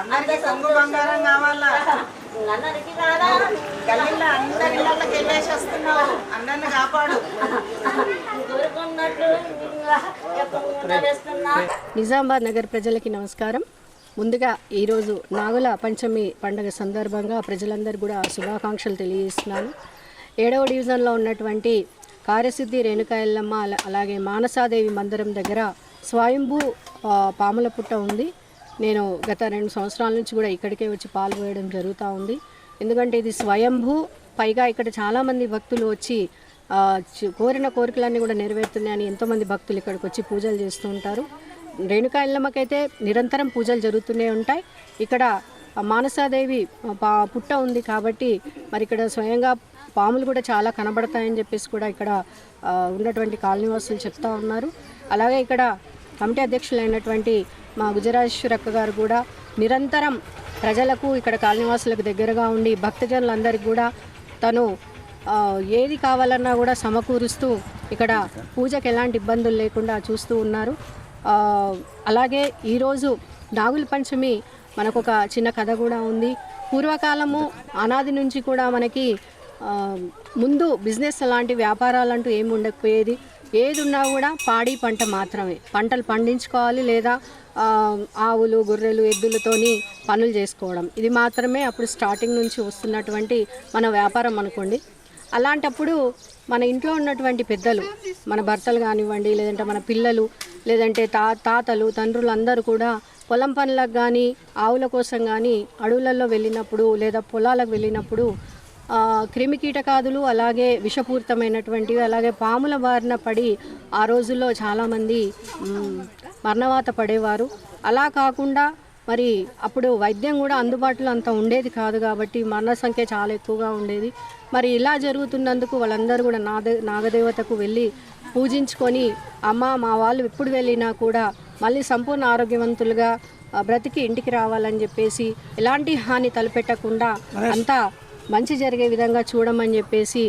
అందరికి బంగారం కావాలా? నిజామాబాద్ నగర్ ప్రజలకి నమస్కారం. ముందుగా ఈరోజు నాగుల పంచమి పండుగ సందర్భంగా ప్రజలందరూ కూడా శుభాకాంక్షలు తెలియజేస్తున్నాను. ఏడవ డివిజన్లో ఉన్నటువంటి కార్యసిద్ధి రేణుకాయలమ్మ అలాగే మానసాదేవి మందిరం దగ్గర స్వయంభూ పాముల పుట్ట ఉంది. నేను గత రెండు సంవత్సరాల నుంచి కూడా ఇక్కడికే వచ్చి పాలు పోయడం జరుగుతూ ఉంది. ఎందుకంటే ఇది స్వయంభూ పైగా ఇక్కడ చాలామంది భక్తులు వచ్చి కోరిన కోరికలన్నీ కూడా నెరవేరుతున్నాయని ఎంతోమంది భక్తులు ఇక్కడికి వచ్చి పూజలు చేస్తూ ఉంటారు. రేణుకాయలమ్మకైతే నిరంతరం పూజలు జరుగుతూనే ఉంటాయి. ఇక్కడ మానసాదేవి పా పుట్ట ఉంది కాబట్టి మరి ఇక్కడ స్వయంగా పాములు కూడా చాలా కనబడతాయని చెప్పేసి కూడా ఇక్కడ ఉన్నటువంటి కాలనీవాసులు చెప్తా ఉన్నారు. అలాగే ఇక్కడ కమిటీ అధ్యక్షులైనటువంటి మా గుజరాశ్వరక్క గారు కూడా నిరంతరం ప్రజలకు ఇక్కడ కాలనివాసులకు దగ్గరగా ఉండి భక్తజనులందరికీ కూడా తను ఏది కావాలన్నా కూడా సమకూరుస్తూ ఇక్కడ పూజకు ఎలాంటి ఇబ్బందులు లేకుండా చూస్తూ ఉన్నారు. అలాగే ఈరోజు నాగుల పంచమి మనకు ఒక చిన్న కథ కూడా ఉంది. పూర్వకాలము అనాది నుంచి కూడా మనకి ముందు బిజినెస్ అలాంటి వ్యాపారాలంటూ ఏమి ఉండకపోయేది. ఏది ఉన్నా కూడా పాడి పంట మాత్రమే. పంటలు పండించుకోవాలి లేదా ఆవులు గొర్రెలు ఎద్దులతోని పనులు చేసుకోవడం. ఇది మాత్రమే అప్పుడు స్టార్టింగ్ నుంచి వస్తున్నటువంటి మన వ్యాపారం అనుకోండి. అలాంటప్పుడు మన ఇంట్లో ఉన్నటువంటి పెద్దలు మన భర్తలు కానివ్వండి లేదంటే మన పిల్లలు లేదంటే తా తాతలు తండ్రులు అందరూ కూడా పొలం పనులకు కానీ ఆవుల కోసం కానీ అడవులలో వెళ్ళినప్పుడు లేదా పొలాలకు వెళ్ళినప్పుడు ఆ, క్రిమి కీటకాదులు అలాగే విషపూరితమైనటువంటివి అలాగే పాముల బారిన పడి ఆ రోజుల్లో చాలామంది మరణవాత పడేవారు. అలా కాకుండా మరి అప్పుడు వైద్యం కూడా అందుబాటులో అంత ఉండేది కాదు కాబట్టి మరణ సంఖ్య చాలా ఎక్కువగా ఉండేది. మరి ఇలా జరుగుతున్నందుకు వాళ్ళందరూ కూడా నాద నాగదేవతకు వెళ్ళి పూజించుకొని అమ్మ మా వాళ్ళు ఎప్పుడు వెళ్ళినా కూడా మళ్ళీ సంపూర్ణ ఆరోగ్యవంతులుగా బ్రతికి ఇంటికి రావాలని చెప్పేసి ఎలాంటి హాని తలపెట్టకుండా అంతా మంచి జరిగే విధంగా చూడమని చెప్పేసి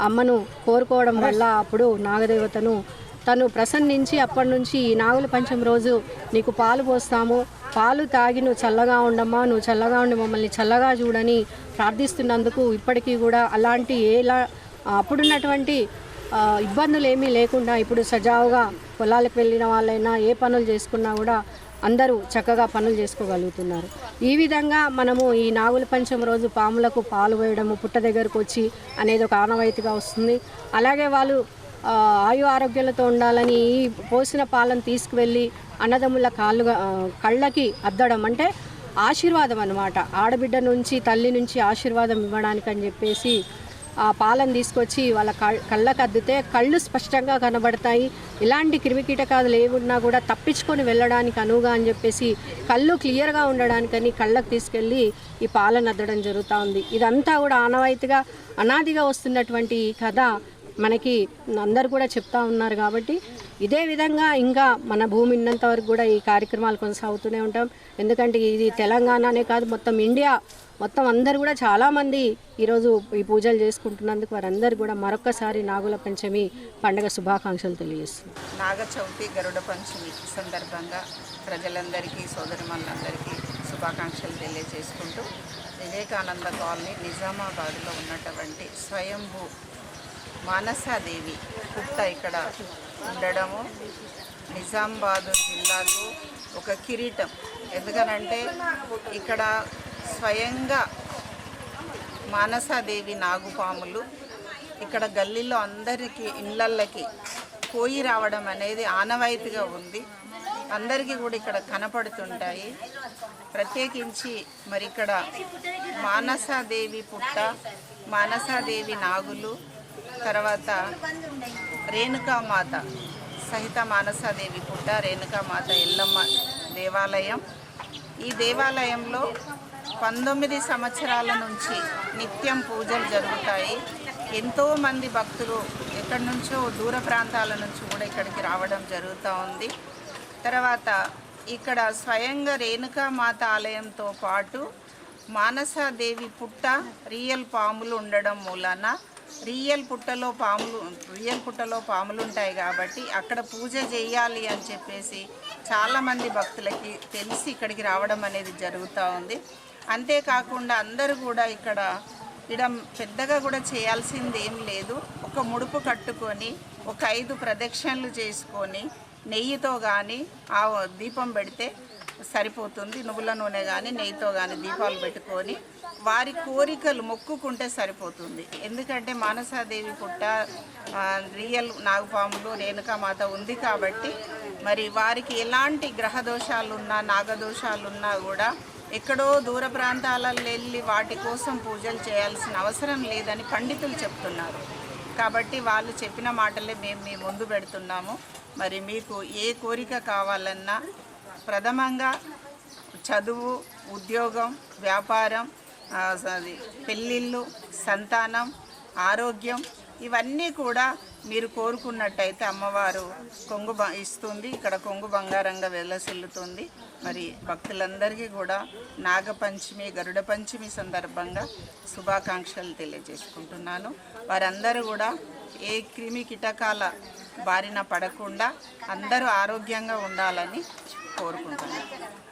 అమ్మను కోరుకోవడం వల్ల అప్పుడు నాగదేవతను తను ప్రసన్నించి అప్పటి నుంచి ఈ నాగుల పంచం రోజు నీకు పాలు పోస్తాము. పాలు తాగి నువ్వు చల్లగా ఉండమ్మా నువ్వు చల్లగా ఉండి మమ్మల్ని చల్లగా చూడని ప్రార్థిస్తున్నందుకు ఇప్పటికీ కూడా అలాంటి ఏలా అప్పుడున్నటువంటి ఇబ్బందులు ఏమీ లేకుండా ఇప్పుడు సజావుగా పొలాలకు వెళ్ళిన వాళ్ళైనా ఏ పనులు చేసుకున్నా కూడా అందరూ చక్కగా పనులు చేసుకోగలుగుతున్నారు. ఈ విధంగా మనము ఈ నాగుల పంచం రోజు పాములకు పాలు వేయడము పుట్ట దగ్గరకు వచ్చి అనేది ఒక ఆనవాయితీగా వస్తుంది. అలాగే వాళ్ళు ఆయు ఆరోగ్యాలతో ఉండాలని ఈ పోసిన పాలను తీసుకువెళ్ళి అన్నదమ్ముల కాళ్ళుగా కళ్ళకి అద్దడం అంటే ఆశీర్వాదం అన్నమాట. ఆడబిడ్డ నుంచి తల్లి నుంచి ఆశీర్వాదం ఇవ్వడానికి అని చెప్పేసి ఆ పాలను తీసుకొచ్చి వాళ్ళ కళ్ళకు అద్దితే కళ్ళు స్పష్టంగా కనబడతాయి. ఇలాంటి క్రిమికీటకాదులు ఏమున్నా కూడా తప్పించుకొని వెళ్ళడానికి అనువుగా అని చెప్పేసి కళ్ళు క్లియర్గా ఉండడానికని కళ్ళకు తీసుకెళ్ళి ఈ పాలను అద్దడం జరుగుతూ ఉంది. ఇదంతా కూడా ఆనవాయితీగా అనాదిగా వస్తున్నటువంటి ఈ కథ మనకి అందరు కూడా చెప్తా ఉన్నారు కాబట్టి ఇదే విధంగా ఇంకా మన భూమి ఉన్నంత వరకు కూడా ఈ కార్యక్రమాలు కొనసాగుతూనే ఉంటాం. ఎందుకంటే ఇది తెలంగాణనే కాదు మొత్తం ఇండియా మొత్తం అందరు కూడా చాలామంది ఈరోజు ఈ పూజలు చేసుకుంటున్నందుకు వారందరూ కూడా మరొకసారి నాగుల పంచమి పండగ శుభాకాంక్షలు తెలియజేస్తున్నారు నాగ చవితి గరుడ పంచమి సందర్భంగా ప్రజలందరికీ సోదరిమణులందరికీ శుభాకాంక్షలు తెలియజేసుకుంటూ వివేకానంద కాలనీ నిజామాబాద్లో ఉన్నటువంటి స్వయంభూ మానసాదేవి పుట్ట ఇక్కడ ఉండడము నిజామాబాద్ జిల్లాకు ఒక కిరీటం. ఎందుకనంటే ఇక్కడ స్వయంగా మానసాదేవి నాగుపాములు ఇక్కడ గల్లీలో అందరికీ ఇళ్ళల్లకి పోయి రావడం అనేది ఆనవాయితీగా ఉంది. అందరికీ కూడా ఇక్కడ కనపడుతుంటాయి. ప్రత్యేకించి మరి ఇక్కడ మానసాదేవి పుట్ట మానసాదేవి నాగులు తర్వాత రేణుకామాత సహిత మానసాదేవి పుట్ట రేణుకామాత ఎల్లమ్మ దేవాలయం. ఈ దేవాలయంలో పంతొమ్మిది సంవత్సరాల నుంచి నిత్యం పూజలు జరుగుతాయి. ఎంతోమంది భక్తులు ఎక్కడి నుంచో దూర ప్రాంతాల నుంచి కూడా ఇక్కడికి రావడం జరుగుతూ ఉంది. తర్వాత ఇక్కడ స్వయంగా రేణుకామాత ఆలయంతో పాటు మానసాదేవి పుట్ట రియల్ పాములు ఉండడం మూలన రియల్ పుట్టలో పాములు రియల్ పుట్టలో పాములు ఉంటాయి కాబట్టి అక్కడ పూజ చేయాలి అని చెప్పేసి చాలామంది భక్తులకి తెలిసి ఇక్కడికి రావడం అనేది జరుగుతూ ఉంది. అంతేకాకుండా అందరూ కూడా ఇక్కడ ఇక్కడ పెద్దగా కూడా చేయాల్సింది ఏం లేదు. ఒక ముడుపు కట్టుకొని ఒక ఐదు ప్రదక్షిణలు చేసుకొని నెయ్యితో కానీ ఆ దీపం పెడితే సరిపోతుంది. నువ్వుల నూనె కానీ నెయ్యితో కానీ దీపాలు పెట్టుకొని వారి కోరికలు మొక్కుకుంటే సరిపోతుంది. ఎందుకంటే మానసాదేవి పుట్ట రియల్ నాగపాములు రేణుకామాత ఉంది కాబట్టి మరి వారికి ఎలాంటి గ్రహ దోషాలున్నా నాగదోషాలున్నా కూడా ఎక్కడో దూర ప్రాంతాలలో వెళ్ళి వాటి కోసం పూజలు చేయాల్సిన అవసరం లేదని పండితులు చెప్తున్నారు. కాబట్టి వాళ్ళు చెప్పిన మాటలే మేము మీ ముందు పెడుతున్నాము. మరి మీకు ఏ కోరిక కావాలన్నా ప్రథమంగా చదువు ఉద్యోగం వ్యాపారం అది పెళ్ళిళ్ళు సంతానం ఆరోగ్యం ఇవన్నీ కూడా మీరు కోరుకున్నట్టయితే అమ్మవారు కొంగు బ- ఇస్తుంది. ఇక్కడ కొంగు బంగారంగా వెళ్ళసిల్లుతుంది మరి భక్తులందరికీ కూడా నాగపంచమి గరుడ పంచమి సందర్భంగా శుభాకాంక్షలు తెలియజేసుకుంటున్నాను. వారందరూ కూడా ఏ క్రిమి కీటకాల బారిన పడకుండా అందరూ ఆరోగ్యంగా ఉండాలని కోరుకుంటున్నాను.